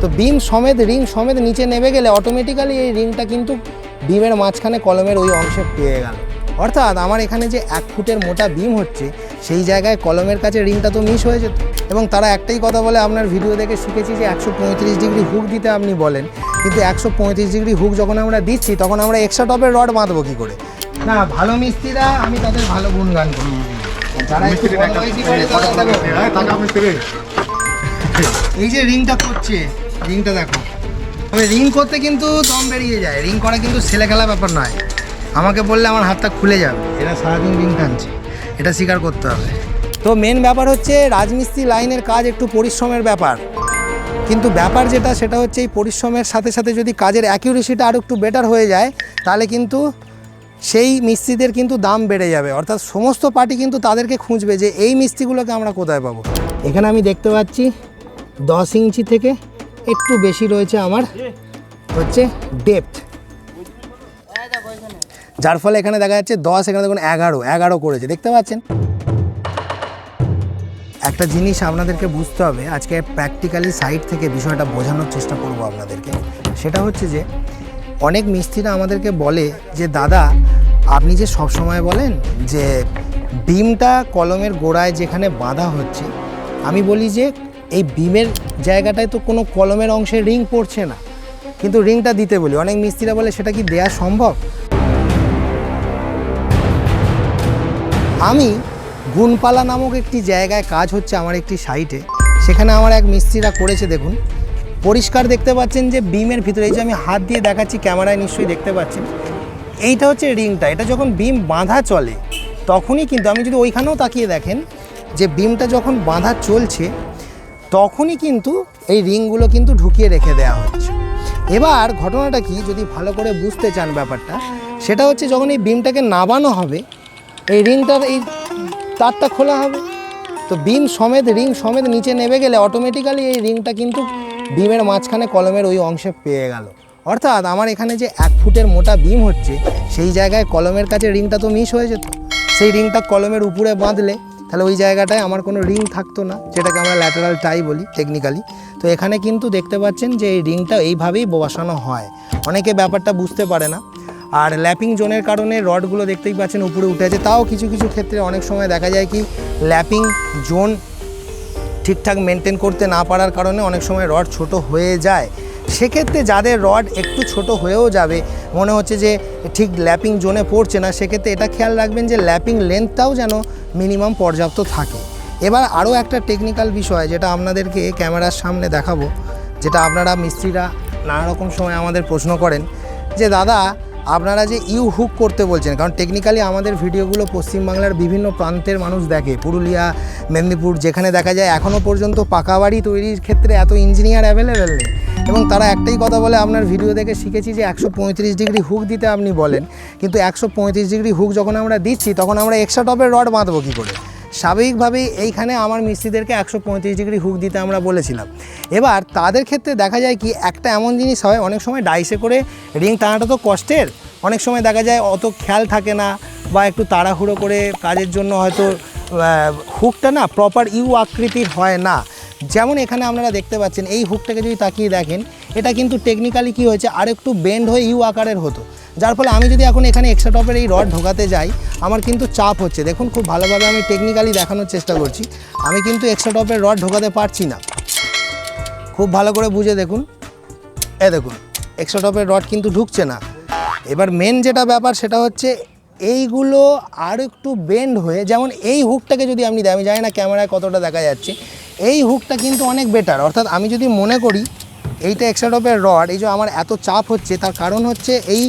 তো বিম সমেত রিং সমেত নিচে নেমে গেলে অটোমেটিক্যালি এই রিংটা কিন্তু বিমের মাঝখানে কলমের ওই অংশে পেয়ে গেল। অর্থাৎ আমার এখানে যে এক ফুটের মোটা বিম হচ্ছে সেই জায়গায় কলমের কাছে রিংটা তো মিস হয়ে যেত। এবং তারা একটাই কথা বলে আপনার ভিডিও দেখে শিখেছি যে একশো পঁয়ত্রিশ ডিগ্রি হুক দিতে আপনি বলেন। কিন্তু একশো পঁয়ত্রিশ ডিগ্রি হুক যখন আমরা দিচ্ছি তখন আমরা এক্সট্রা টপের রড বাঁধবো কী করে? না ভালো মিস্ত্রিরা আমি তাদের ভালো গুণগান করি। দেখো, এই যে রিংটা করছে রিংটা দেখো। তবে রিং করতে কিন্তু দম বেরিয়ে যায়। রিং করা কিন্তু ছেলে খেলা ব্যাপার নয়। আমাকে বললে আমার হাতটা খুলে যাবে। এরা সারাদিন রিং টানছে। এটা স্বীকার করতে হবে। তো মেন ব্যাপার হচ্ছে রাজমিস্ত্রি লাইনের কাজ একটু পরিশ্রমের ব্যাপার। কিন্তু ব্যাপার যেটা, সেটা হচ্ছে এই পরিশ্রমের সাথে সাথে যদি কাজের অ্যাকিউরেসিটা আরও একটু বেটার হয়ে যায়, তাহলে কিন্তু সেই মিস্ত্রিদের কিন্তু দাম বেড়ে যাবে। অর্থাৎ সমস্ত পার্টি কিন্তু তাদেরকে খুঁজবে যে এই মিস্ত্রিগুলোকে আমরা কোথায় পাবো। এখানে আমি দেখতে পাচ্ছি দশ ইঞ্চি থেকে একটু বেশি রয়েছে আমার। হচ্ছে ডেপথ যার ফলে এখানে দেখা যাচ্ছে দশ, এখানে দেখুন এগারো এগারো করেছে, দেখতে পাচ্ছেন? একটা জিনিস আপনাদেরকে বুঝতে হবে, আজকে প্র্যাকটিক্যালি সাইড থেকে বিষয়টা বোঝানোর চেষ্টা করব আপনাদেরকে। সেটা হচ্ছে যে, অনেক মিস্ত্রিরা আমাদেরকে বলে যে, দাদা, আপনি যে সব সময় বলেন যে বিমটা কলমের গোড়ায় যেখানে বাঁধা হচ্ছে, আমি বলি যে এই বিমের জায়গাটায় তো কোনো কলমের অংশে রিং পড়ছে না। কিন্তু রিংটা দিতে বলি, অনেক মিস্ত্রিরা বলে সেটা কি দেয়া সম্ভব? আমি গুনপালা নামক একটি জায়গায় কাজ হচ্ছে আমার একটি সাইটে। সেখানে আমার এক মিস্ত্রিরা করেছে দেখুন। পরিষ্কার দেখতে পাচ্ছেন যে বিমের ভিতরে, এই যে আমি হাত দিয়ে দেখাচ্ছি, ক্যামেরায় নিশ্চয়ই দেখতে পাচ্ছেন। এইটা হচ্ছে রিংটা, এটা যখন বিম বাঁধা চলে, তখনই কিন্তু, আমি যদি ওইখানেও তাকিয়ে দেখেন, যে বিমটা যখন বাঁধা চলছে তখনই কিন্তু এই রিংগুলো কিন্তু ঢুকিয়ে রেখে দেওয়া হচ্ছে। এবার ঘটনাটা কি? যদি ভালো করে বুঝতে চান ব্যাপারটা, সেটা হচ্ছে যখন এই বিমটাকে নাবানো হবে, এই রিংটার এই তারটা খোলা হবে। তো বিম সমেত, রিং সমেত নিচে নেমে গেলে অটোমেটিক্যালি এই রিংটা কিন্তু বিমের মাঝখানে কলমের ওই অংশে পেয়ে গেল। অর্থাৎ আমার এখানে যে এক ফুটের মোটা বিম হচ্ছে, সেই জায়গায় কলমের কাছে রিংটা তো মিস হয়ে যেত। সেই রিংটা কলমের উপরে বাঁধলে তাহলে ওই জায়গাটায় আমার কোনো রিং থাকতো না, যেটাকে আমরা ল্যাটারাল টাই বলি টেকনিক্যালি তো এখানে কিন্তু দেখতে পাচ্ছেন যে এই রিংটা এইভাবেই বসানো হয়। অনেকে ব্যাপারটা বুঝতে পারে না। আর ল্যাপিং জোনের কারণে রডগুলো দেখতেই পাচ্ছেন উপরে উঠে আছে। তাও কিছু কিছু ক্ষেত্রে অনেক সময় দেখা যায় কি, ল্যাপিং জোন ঠিকঠাক মেনটেন করতে না পারার কারণে অনেক সময় রড ছোট হয়ে যায়। সেক্ষেত্রে যাদের রড একটু ছোট হয়েও যাবে, মনে হচ্ছে যে ঠিক ল্যাপিং জোনে পড়ছে না, সেক্ষেত্রে এটা খেয়াল রাখবেন যে ল্যাপিং লেন্থটাও যেন মিনিমাম পর্যাপ্ত থাকে। এবার আরও একটা টেকনিক্যাল বিষয় যেটা আপনাদেরকে ক্যামেরার সামনে দেখাবো, যেটা আপনারা মিস্ত্রিরা নানা রকম সময় আমাদের প্রশ্ন করেন যে, দাদা, আপনারা যে ইউ হুক করতে বলছেন, কারণ টেকনিক্যালি আমাদের ভিডিওগুলো পশ্চিমবাংলার বিভিন্ন প্রান্তের মানুষ দেখে, পুরুলিয়া, মেদিনীপুর, যেখানে দেখা যায় এখনও পর্যন্ত পাকা বাড়ি তৈরির ক্ষেত্রে এত ইঞ্জিনিয়ার অ্যাভেলেবেল নেই। এবং তারা একটাই কথা বলে, আপনার ভিডিও দেখে শিখেছি যে একশো পঁয়ত্রিশ ডিগ্রি হুক দিতে আপনি বলেন। কিন্তু একশো পঁয়ত্রিশ ডিগ্রি হুক যখন আমরা দিচ্ছি, তখন আমরা এক্সট্রা টপের রড বাঁধবো কী করে? স্বাভাবিকভাবেই এইখানে আমার মিস্ত্রিদেরকে একশো পঁয়ত্রিশ ডিগ্রি হুক দিতে আমরা বলেছিলাম। এবার তাদের ক্ষেত্রে দেখা যায় কি, একটা এমন জিনিস হয়, অনেক সময় ডাইসে করে রিং টানাটা তো কষ্টের। অনেক সময় দেখা যায় অত খেয়াল থাকে না বা একটু তাড়াহুড়ো করে কাজের জন্য হয়তো হুকটা না প্রপার ইউ আকৃতির হয় না। যেমন এখানে আপনারা দেখতে পাচ্ছেন, এই হুকটাকে যদি তাকিয়ে দেখেন, এটা কিন্তু টেকনিক্যালি কি হয়েছে, আর একটু বেন্ড হয়ে ইউ আকারের হতো। যার ফলে আমি যদি এখন এখানে এক্সট্রা টপের এই রড ঢোকাতে যাই, আমার কিন্তু চাপ হচ্ছে। দেখুন, খুব ভালোভাবে আমি টেকনিক্যালি দেখানোর চেষ্টা করছি। আমি কিন্তু এক্সট্রা টপের রড ঢোকাতে পারছি না। খুব ভালো করে বুঝে দেখুন। এ দেখুন এক্সট্রা টপের রড কিন্তু ঢুকছে না। এবার মেন যেটা ব্যাপার, সেটা হচ্ছে এইগুলো আর একটু বেন্ড হয়ে, যেমন এই হুকটাকে যদি আপনি আমি জানি না ক্যামেরায় কতটা দেখা যাচ্ছে এই হুকটা কিন্তু অনেক বেটার অর্থাৎ আমি যদি মনে করি এইটা এক্সট্রা টপের রড এই যে আমার এত চাপ হচ্ছে, তার কারণ হচ্ছে এই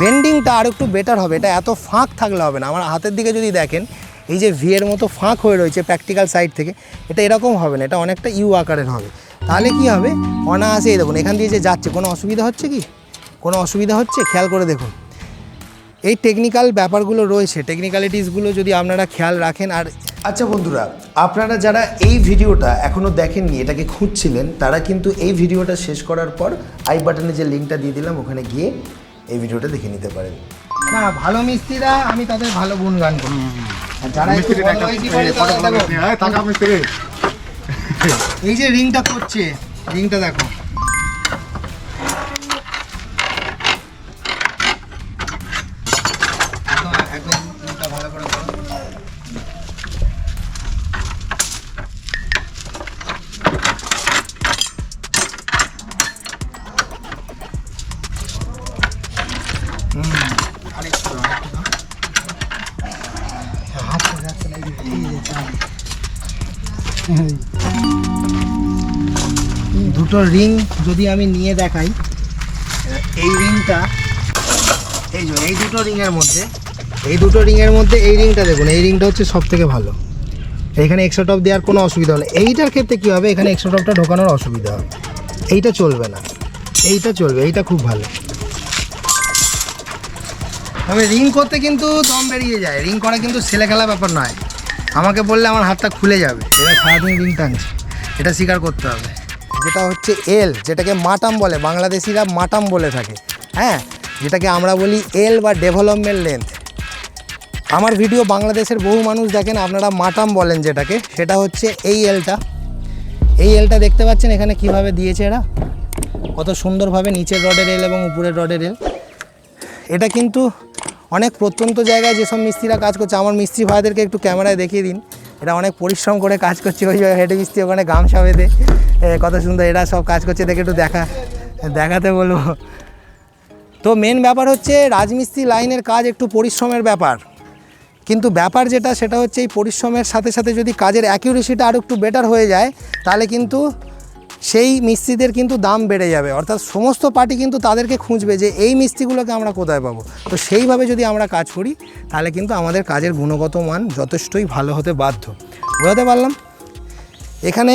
বেন্ডিংটা আর একটু বেটার হবে। এটা এত ফাঁক থাকলে হবে না। আমার হাতের দিকে যদি দেখেন, এই যে ভিয়ের মতো ফাঁক হয়ে রয়েছে প্র্যাকটিক্যাল সাইড থেকে, এটা এরকম হবে না। এটা অনেকটা ইউ আকারের হবে। তাহলে কি হবে? অনায়াসে এই দেখুন, এখান দিয়ে যে যাচ্ছে, কোনো অসুবিধা হচ্ছে কি? কোনো অসুবিধা হচ্ছে? খেয়াল করে দেখুন। এই টেকনিক্যাল ব্যাপারগুলো রয়েছে। টেকনিক্যালিটিসগুলো যদি আপনারা খেয়াল রাখেন, আর আচ্ছা বন্ধুরা আপনারা যারা এই ভিডিওটা এখনও দেখেননি এটাকে খুঁজছিলেন তারা কিন্তু এই ভিডিওটা শেষ করার পর আই বাটনে যে লিঙ্কটা দিয়ে দিলাম ওখানে গিয়ে এই ভিডিওটা দেখে নিতে পারেন। না ভালো মিস্ত্রিরা আমি তাদের ভালো গুণগান করি। যারা এই যে রিংটা করছে রিংটা দেখো। একদম দুটো রিং যদি আমি নিয়ে দেখাই, এই রিংটা, এই যে, এই দুটো রিংয়ের মধ্যে, এই দুটো রিংয়ের মধ্যে এই রিংটা দেখুন, এই রিংটা হচ্ছে সব থেকে ভালো। এখানে এক্সট্রা টপ দেওয়ার কোনো অসুবিধা হবে এইটার ক্ষেত্রে কী হবে? এখানে এক্সট্রা টপটা ঢোকানোর অসুবিধা হবে। এইটা চলবে না। এইটা চলবে, এইটা খুব ভালো। তবে রিং করতে কিন্তু দম বেরিয়ে যায়। রিং করা কিন্তু ছেলে খেলা ব্যাপার নয়। আমাকে বললে আমার হাতটা খুলে যাবে। এবার সারাদিন রিং টানছে। এটা স্বীকার করতে হবে। যেটা হচ্ছে এল, যেটাকে মাটাম বলে, বাংলাদেশিরা মাটাম বলে থাকে। হ্যাঁ যেটাকে আমরা বলি এল বা ডেভেলপমেন্ট লেন্থ। আমার ভিডিও বাংলাদেশের বহু মানুষ দেখেন, আপনারা মাটাম বলেন যেটাকে, সেটা হচ্ছে এই এলটা। এই এলটা দেখতে পাচ্ছেন এখানে কীভাবে দিয়েছে এরা? কত সুন্দরভাবে নিচের রডের এল এবং উপরের রডের এল। এটা কিন্তু অনেক প্রত্যন্ত জায়গায় যেসব মিস্ত্রিরা কাজ করছে, আমার মিস্ত্রি ভাইদেরকে একটু ক্যামেরায় দেখিয়ে দিন। এটা অনেক পরিশ্রম করে কাজ করছে, ওই হেড মিস্ত্রি ওখানে গামছা বেঁধে কত সুন্দর এরা সব কাজ করছে, দেখে একটু দেখা, দেখাতে বলব। তো মেন ব্যাপার হচ্ছে রাজমিস্ত্রি লাইনের কাজ একটু পরিশ্রমের ব্যাপার। কিন্তু ব্যাপার যেটা, সেটা হচ্ছে এই পরিশ্রমের সাথে সাথে যদি কাজের অ্যাকিউরেসিটা আরও একটু বেটার হয়ে যায়, তাহলে কিন্তু সেই মিস্ত্রিদের কিন্তু দাম বেড়ে যাবে। অর্থাৎ সমস্ত পার্টি কিন্তু তাদেরকে খুঁজবে যে এই মিস্ত্রিগুলোকে আমরা কোথায় পাবো। তো সেইভাবে যদি আমরা কাজ করি, তাহলে কিন্তু আমাদের কাজের গুণগত মান যথেষ্টই ভালো হতে বাধ্য। বোঝাতে পারলাম? এখানে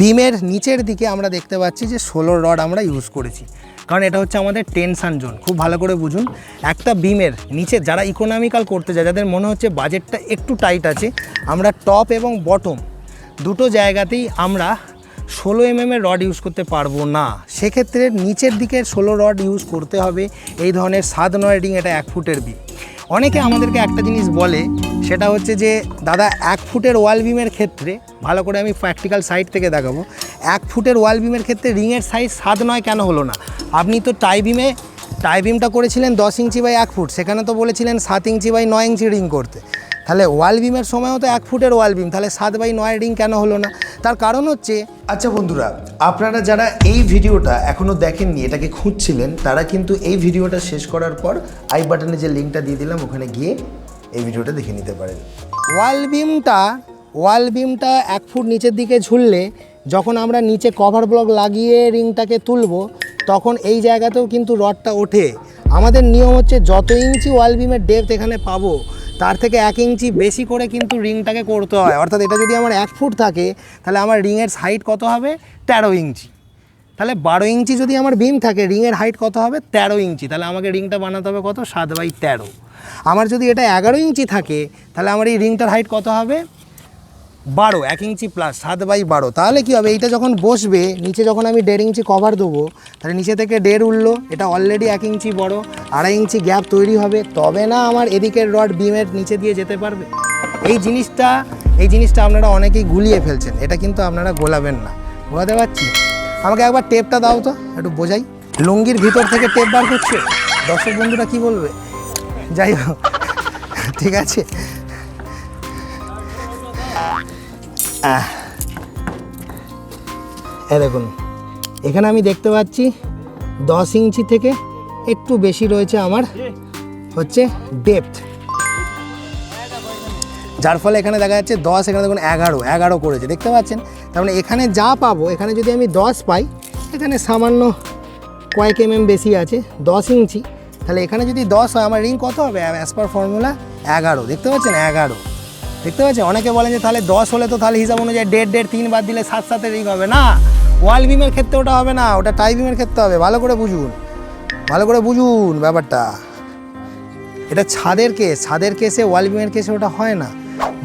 বিমের নিচের দিকে আমরা দেখতে পাচ্ছি যে ষোলো রড আমরা ইউজ করেছি। কারণ এটা হচ্ছে আমাদের টেনশান জোন খুব ভালো করে বুঝুন। একটা বিমের নিচে যারা ইকোনমিক্যাল করতে যায়, যাদের মনে হচ্ছে বাজেটটা একটু টাইট আছে, আমরা টপ এবং বটম দুটো জায়গাতেই আমরা ষোলো এম এর রড ইউজ করতে পারব না। সেক্ষেত্রে নিচের দিকের ষোলো রড ইউজ করতে হবে। এই ধরনের সাত নয় রিং এটা এক ফুটের বি অনেকে আমাদেরকে একটা জিনিস বলে, সেটা হচ্ছে যে, দাদা, এক ফুটের ওয়াল বিমের ক্ষেত্রে ভালো করে আমি প্র্যাকটিক্যাল সাইড থেকে দেখাবো, এক ফুটের ওয়াল বিমের ক্ষেত্রে রিংয়ের সাইজ সাত নয় কেন হলো না? আপনি তো টাই বিমে টাই বিমটা করেছিলেন দশ ইঞ্চি বাই এক ফুট, সেখানে তো বলেছিলেন সাত ইঞ্চি বাই নয় ইঞ্চি রিং করতে। তাহলে ওয়াল বিমের সময়ও তো এক ফুটের ওয়াল বিম তাহলে সাত বাই নয় রিং কেন হলো না? তার কারণ হচ্ছে আচ্ছা বন্ধুরা আপনারা যারা এই ভিডিওটা এখনও দেখেননি এটাকে খুঁজছিলেন তারা কিন্তু এই ভিডিওটা শেষ করার পর আই বাটনে যে লিঙ্কটা দিয়ে দিলাম ওখানে গিয়ে এই ভিডিওটা দেখে নিতে পারেন। ওয়াল বিমটা ওয়াল বিমটা এক ফুট নিচের দিকে ঝুললে যখন আমরা নিচে কভার ব্লক লাগিয়ে রিংটাকে তুলব তখন এই জায়গাতেও কিন্তু রডটা ওঠে। আমাদের নিয়ম হচ্ছে যত ইঞ্চি ওয়াল বিমের ডেপথ এখানে পাবো তার থেকে এক ইঞ্চি বেশি করে কিন্তু রিংটাকে করতে হয়। অর্থাৎ এটা যদি আমার এক ফুট থাকে, তাহলে আমার রিংয়ের হাইট কত হবে? তেরো ইঞ্চি। তাহলে বারো ইঞ্চি যদি আমার বিম থাকে, রিংয়ের হাইট কত হবে? তেরো ইঞ্চি। তাহলে আমাকে রিংটা বানাতে হবে কত? সাত বাই তেরো। আমার যদি এটা এগারো ইঞ্চি থাকে, তাহলে আমার এই রিংটার হাইট কত হবে? বারো, এক ইঞ্চি প্লাস সাত বাই বারো। তাহলে কী হবে? এইটা যখন বসবে, নিচে যখন আমি দেড় ইঞ্চি কভার দেবো, তাহলে নিচে থেকে দেড় উঠল। এটা অলরেডি এক ইঞ্চি বড়, আড়াই ইঞ্চি গ্যাপ তৈরি হবে। তবে না আমার এদিকের রড বিমের নিচে দিয়ে যেতে পারবে। এই জিনিসটা এই জিনিসটা আপনারা অনেকেই গুলিয়ে ফেলছেন। এটা কিন্তু আপনারা গোলাবেন না। বোঝাতে পারছি? আমাকে একবার টেপটা দাও তো, একটু বোঝাই। লুঙ্গির ভিতর থেকে টেপ বার করছে? দর্শক বন্ধুরা কি বলবে? যাই হোক, ঠিক আছে। এ দেখুন, এখানে আমি দেখতে পাচ্ছি দশ ইঞ্চি থেকে একটু বেশি রয়েছে আমার হচ্ছে ডেপথ যার ফলে এখানে দেখা যাচ্ছে দশ, এখানে দেখুন এগারো এগারো করেছে, দেখতে পাচ্ছেন? তার মানে এখানে যা পাবো, এখানে যদি আমি দশ পাই, এখানে সামান্য কয়েক এম এম বেশি আছে, দশ ইঞ্চি। তাহলে এখানে যদি দশ হয়, আমার রিং কত হবে? অ্যাজ পার ফর্মুলা এগারো, দেখতে পাচ্ছেন? এগারো। দেখতে পাচ্ছেন? অনেকে বলেন যে তাহলে দশ হলে তো তাহলে হিসাব অনুযায়ী ডেড় দেড়, তিন বাদ দিলে সাত সাথে রিং হবে। না ওয়াল বিমের ক্ষেত্রে ওটা হবে না, ওটা টাই বিমের ক্ষেত্রে হবে। ভালো করে বুঝুন। ভালো করে বুঝুন ব্যাপারটা। এটা ছাদের কেস ছাদের কেসে ওয়াল বিমের কেসে ওটা হয় না।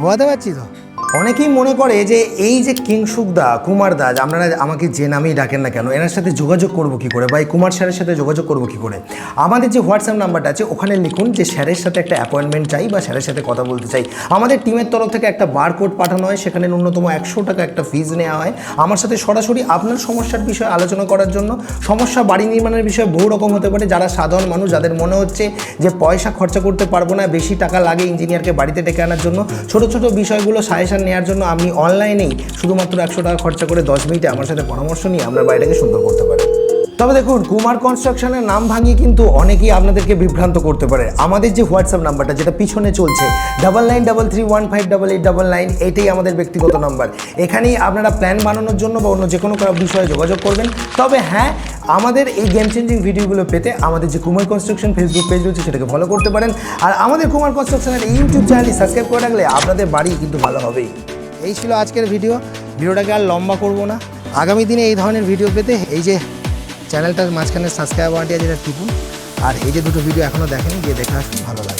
বোঝাতে পারছি তো? অনেকেই মনে করে যে এই যে কিংসুক দা কুমার দা আপনারা আমাকে যে নামেই ডাকেন না কেন, এনার সাথে যোগাযোগ করব কি করে বা এই কুমার স্যারের সাথে যোগাযোগ করব কি করে? আমাদের যে হোয়াটসঅ্যাপ নাম্বারটা আছে, ওখানে লিখুন যে স্যারের সাথে একটা অ্যাপয়েন্টমেন্ট চাই বা স্যারের সাথে কথা বলতে চাই। আমাদের টিমের তরফ থেকে একটা বারকোড পাঠানো হয়, সেখানে ন্যূনতম একশো টাকা একটা ফিজ নেওয়া হয়। আমার সাথে সরাসরি আপনার সমস্যার বিষয়ে আলোচনা করার জন্য, সমস্যা বাড়ি নির্মাণের বিষয়ে বহু রকম হতে পারে, যারা সাধারণ মানুষ, যাদের মনে হচ্ছে যে পয়সা খরচা করতে পারব না, বেশি টাকা লাগে ইঞ্জিনিয়ারকে বাড়িতে ডেকে আনার জন্য, ছোটো ছোটো বিষয়গুলো সাজেশন নেওয়ার জন্য আপনি অনলাইনেই শুধুমাত্র একশো টাকা খরচা করে দশ মিনিটে আমার সাথে পরামর্শ নিয়ে আপনার বাড়িটাকে সুন্দর করতে পারেন তবে দেখুন, কুমার কনস্ট্রাকশনের নাম ভাঙিয়ে কিন্তু অনেকেই আপনাদেরকে বিভ্রান্ত করতে পারে। আমাদের যে হোয়াটসঅ্যাপ নাম্বারটা যেটা পিছনে চলছে double nine double three one five double eight double nine এটাই আমাদের ব্যক্তিগত নাম্বার এখানেই আপনারা প্ল্যান বানানোর জন্য বা অন্য যে কোনো বিষয়ে যোগাযোগ করবেন। তবে হ্যাঁ আমাদের এই গেম চেঞ্জিং ভিডিওগুলো পেতে আমাদের যে কুমার কনস্ট্রাকশন ফেসবুক পেজ রয়েছে সেটাকে ফলো করতে পারেন। আর আমাদের কুমার কনস্ট্রাকশনের ইউটিউব চ্যানেলটি সাবস্ক্রাইব করে রাখলে আপনাদের বাড়ি কিন্তু ভালো হবেই এই ছিল আজকের ভিডিও ভিডিওটাকে আর লম্বা করব না। আগামী দিনে এই ধরনের ভিডিও পেতে এই যে চ্যানেলটার মাঝখানে সাবস্ক্রাইব বাটনটি আছে যেটা টিপুন। আর এই যে দুটো ভিডিও এখনও দেখেন, গিয়ে দেখে আসুন, ভালো লাগে